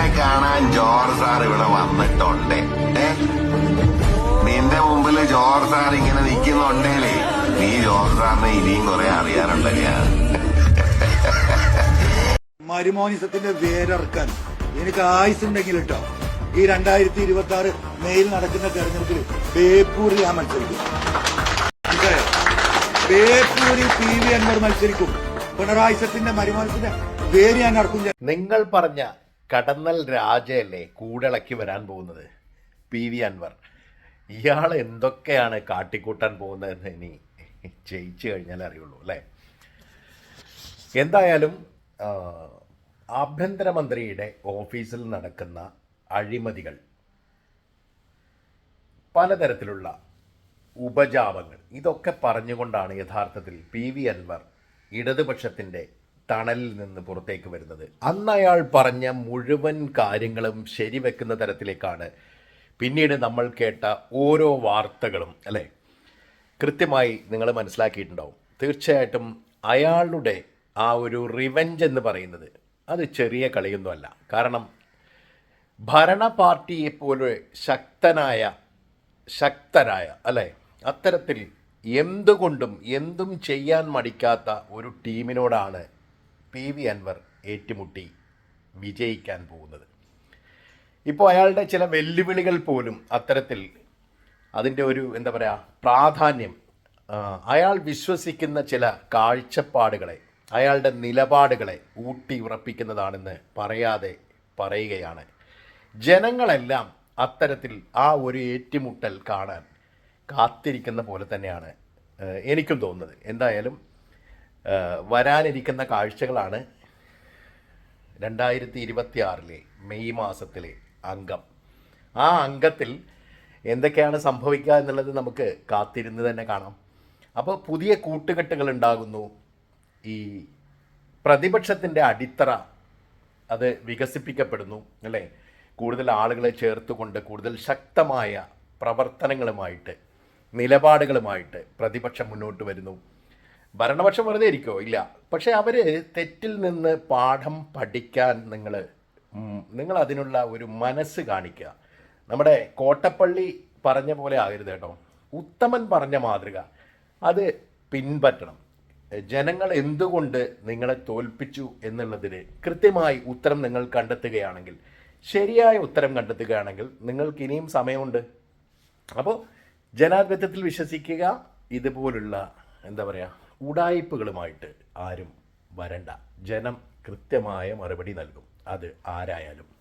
നിന്നെ കാണാൻ George sir ഇവിടെ വന്നിട്ടുണ്ട്. ഏ? നിന്റെ മുമ്പിൽ ജോർജ് സാർ ഇങ്ങനെ നിൽക്കുന്നുണ്ടേലേ നീ ജോർജ് സാറിനെ ഇനിയും കുറെ അറിയാനുണ്ടല്ലേ മരുമോനിസത്തിന്റെ വേരറക്കാൻ എനിക്ക് ആയുസുണ്ടെങ്കിൽ കേട്ടോ ഈ രണ്ടായിരത്തി ഇരുപത്തി ആറ് മെയിൽ നടക്കുന്ന തെരഞ്ഞെടുപ്പിൽ ബേപ്പൂരിൽ ഞാൻ മത്സരിക്കും? ബേപ്പൂരിൽ പി വി അൻവർ മത്സരിക്കും. പിണറായി സത്തിന്റെ മരുമോനത്തിന്റെ വേര് ഞാൻ നടക്കും നിങ്ങൾ പറഞ്ഞ കടന്നൽ രാജയല്ലേ കൂടിളക്കി വരാൻ പോകുന്നത്? പി. വി. അൻവർ. ഇയാൾ എന്തൊക്കെയാണ് കാട്ടിക്കൂട്ടാൻ പോകുന്നതെന്ന് ഇനി ജയിച്ചു കഴിഞ്ഞാൽ അറിയുള്ളൂ അല്ലേ? എന്തായാലും ആഭ്യന്തരമന്ത്രിയുടെ ഓഫീസിൽ നടക്കുന്ന അഴിമതികൾ പലതരത്തിലുള്ള ഉപജാപങ്ങൾ ഇതൊക്കെ പറഞ്ഞുകൊണ്ടാണ് യഥാർത്ഥത്തിൽ പി. വി. അൻവർ ഇടതുപക്ഷത്തിന്റെ തണലിൽ നിന്ന് പുറത്തേക്ക് വരുന്നത്. അന്ന് അയാൾ പറഞ്ഞ മുഴുവൻ കാര്യങ്ങളും ശരിവെക്കുന്ന തരത്തിലേക്കാണ്. പിന്നീട് നമ്മൾ കേട്ട ഓരോ വാർത്തകളും അല്ലേ? കൃത്യമായി നിങ്ങൾ മനസ്സിലാക്കിയിട്ടുണ്ടാവും. തീർച്ചയായിട്ടും അയാളുടെ ആ ഒരു റിവെഞ്ച് എന്ന് പറയുന്നത് അത് ചെറിയ കളിയൊന്നുമല്ല. കാരണം ഭരണ പാർട്ടിയെപ്പോലെ ശക്തനായ ശക്തരായ അല്ലേ? അത്തരത്തിൽ എന്തുകൊണ്ടും എന്തും ചെയ്യാൻ മടിക്കാത്ത ഒരു ടീമിനോടാണ് പി വി അൻവർ ഏറ്റുമുട്ടി വിജയിക്കാൻ പോകുന്നത്. ഇപ്പോൾ അയാളുടെ ചില വെല്ലുവിളികൾ പോലും അത്തരത്തിൽ അതിന്റെ ഒരു എന്താ പറയുക പ്രാധാന്യം അയാൾ വിശ്വസിക്കുന്ന ചില കാഴ്ചപ്പാടുകളെ അയാളുടെ നിലപാടുകളെ ഊട്ടി ഉറപ്പിക്കുന്നതാണെന്ന് പറയാതെ പറയുകയാണ്. ജനങ്ങളെല്ലാം അത്തരത്തിൽ ആ ഒരു ഏറ്റുമുട്ടൽ കാണാൻ കാത്തിരിക്കുന്ന പോലെ തന്നെയാണ് എനിക്കും തോന്നുന്നത്. എന്തായാലും വരാനിരിക്കുന്ന കാഴ്ചകളാണ് രണ്ടായിരത്തി ഇരുപത്തി ആറിലെ മെയ് മാസത്തിലെ അംഗം. ആ അംഗത്തിൽ എന്തൊക്കെയാണ് സംഭവിക്കുക എന്നുള്ളത് നമുക്ക് കാത്തിരുന്ന് തന്നെ കാണാം. അപ്പോൾ പുതിയ കൂട്ടുകെട്ടുകൾ ഉണ്ടാകുന്നു. ഈ പ്രതിപക്ഷത്തിന്റെ അടിത്തറ അത് വികസിപ്പിക്കപ്പെടുന്നു അല്ലേ? കൂടുതൽ ആളുകളെ ചേർത്തുകൊണ്ട് കൂടുതൽ ശക്തമായ പ്രവർത്തനങ്ങളുമായിട്ട് നിലപാടുകളുമായിട്ട് പ്രതിപക്ഷം മുന്നോട്ട് വരുന്നു. ഭരണപക്ഷം വെറുതെ ഇരിക്കോ ഇല്ല. പക്ഷെ അവർ തെറ്റിൽ നിന്ന് പാഠം പഠിക്കാൻ നിങ്ങൾ നിങ്ങൾ അതിനുള്ള ഒരു മനസ്സ് കാണിക്കുക. നമ്മുടെ കോട്ടപ്പള്ളി പറഞ്ഞ പോലെ ആകരുത് കേട്ടോ. ഉത്തമൻ പറഞ്ഞ മാതൃക. അത് പിൻപറ്റണം. ജനങ്ങൾ എന്തുകൊണ്ട് നിങ്ങളെ തോൽപ്പിച്ചു എന്നുള്ളതിന് കൃത്യമായി ഉത്തരം നിങ്ങൾ കണ്ടെത്തുകയാണെങ്കിൽ ശരിയായ ഉത്തരം കണ്ടെത്തുകയാണെങ്കിൽ നിങ്ങൾക്ക് ഇനിയും സമയമുണ്ട്. അപ്പോൾ ജനാധിപത്യത്തിൽ വിശ്വസിക്കുക ഇതുപോലുള്ള എന്താ പറയുക ഉടായ്പകളുമായിട്ട് ആരും വരണ്ട. ജനം കൃത്യമായ മറുപടി നൽകും. അത് ആരായാലും.